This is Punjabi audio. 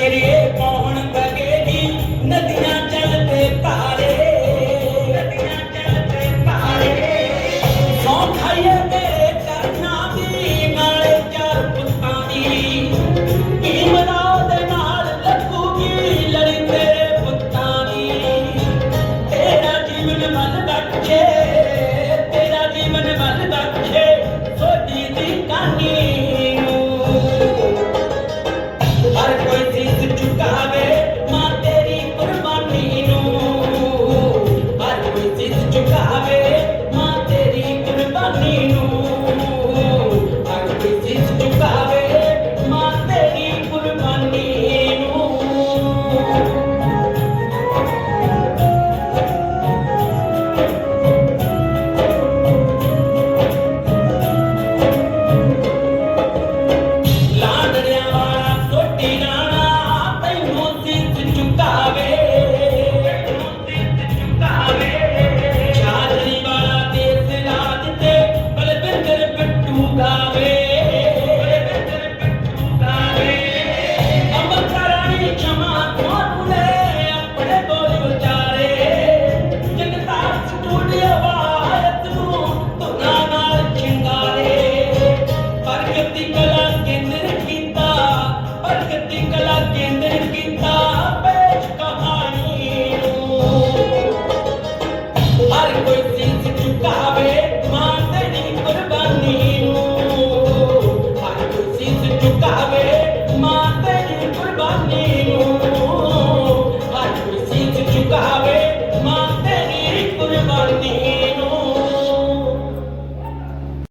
के लिए ਕੇਂਦਰ ਕੀਤਾ, ਪ੍ਰਗਤੀ ਕਲਾ ਕੇਂਦਰ ਕੀਤਾ, ਪੇਸ਼ ਕਹਾਣੀ ਨੂੰ। ਹਰ ਕੋਈ ਚੀਜ਼ ਚੁਕਾਵੇ ਮਾਨਦਣੀ ਕੁਰਬਾਨੀ ਨੂੰ। ਹਰ ਕੋਈ ਚੀਜ਼ ਚੁਕਾਵੇ